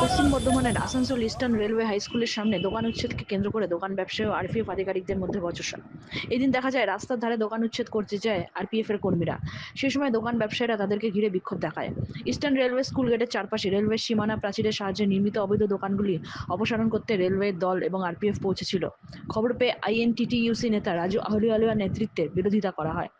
পশ্চিম বর্ধমানের Asansol eastern railway high স্কুলের সামনে দোকান উচ্ছেদকে কেন্দ্র করে দোকান ব্যবসায়ী ও আরপিএফ আধিকারিকদের মধ্যে বচসা। এদিন দেখা যায়, রাস্তার ধারে দোকান উচ্ছেদ করতে যায় আরপিএফ এর কর্মীরা। সেই সময় দোকান ব্যবসায়ীরা তাদেরকে ঘিরে বিক্ষোভ দেখায়। ইস্টার্ন রেলওয়ে স্কুল গেটের চারপাশে রেলওয়ে সীমানা প্রাচীরের সাহায্যে নির্মিত অবৈধ দোকানগুলি অপসারণ করতে রেলওয়ে দল এবং আরপিএফ পৌঁছেছিল। খবর পেয়ে আইএনটিটিইউসি নেতা রাজু আহলুয়ালিয়ার নেতৃত্বে বিরোধিতা করা হয়।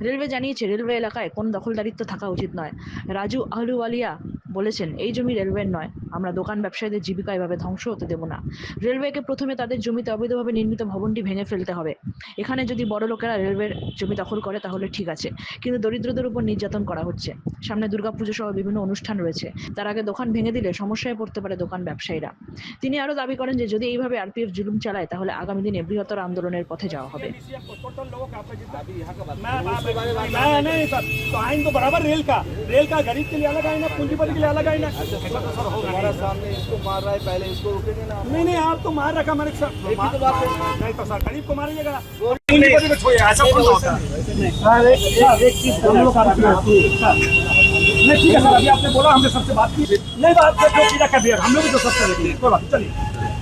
রেলওয়ে জানিয়েছে রেলওয়ে এলাকায় কোনো দখলদারিত্ব থাকা উচিত নয়। রাজু আহলুওয়ালিয়া বলেছেন এই জমি রেলওয়ের নয়। আমরা দোকান ব্যবসায়ীদের জীবিকা এভাবে ধ্বংস হতে দেব না। রেলওয়েকে প্রথমে তাদের জমিতে অবৈধভাবে নির্মিত ভবনটি ভেঙে ফেলতে হবে। এখানে যদি বড় লোকেরা রেলওয়ের জমি দখল করে তাহলে ঠিক আছে। কিন্তু দরিদ্রদের উপর নির্যাতন করা হচ্ছে। সামনে দুর্গাপুজো সহ বিভিন্ন অনুষ্ঠান রয়েছে। তার আগে দোকান ভেঙে দিলে সমস্যায় পড়তে পারে দোকান ব্যবসায়ীরা। তিনি আরও দাবি করেন যে যদি এইভাবে আরপিএফ জুলুম চালায় তাহলে আগামী দিনে বৃহত্তর আন্দোলনের পথে যাওয়া হবে। मैं नहीं सर तो आइन तो बराबर रेल का रेल का गरीब के लिए अलग आइन है पूंजीपति के लिए अलग आइन है। ऐसा तो हमारा। सामने इसको मार रहा है पहले इसको रुकेंगे ना। नहीं नहीं आप तो मार रखा मेरे सर। तो। नहीं तो सर गरीब को मारिएगा। पूंजीपति को छोड़िए ऐसा कौन होता है? नहीं ठीक है सर अभी आपने बोला हमने सबसे बात की। नहीं बात कर दिया। हम लोग भी तो सब करेंगे कोई बात चलिए।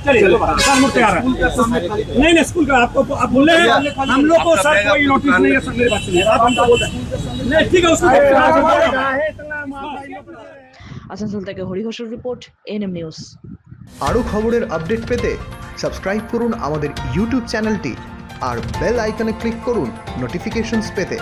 चलिए कोई बात नहीं, सर मुझ तैयार है नहीं नहीं स्कूल का आपको आप बोल रहे हैं हम लोग को सर कोई नोटिस नहीं है सर मेरी बात सुनिए आप हमको बोल रहे हैं नहीं ठीक है उसको আসানসোল থেকে হরিঘোষের রিপোর্ট এনএম নিউজ আরও খবরের আপডেট পেতে সাবস্ক্রাইব করুন আমাদের ইউটিউব চ্যানেলটি আর বেল আইকনে ক্লিক করুন নোটিফিকেশনস পেতে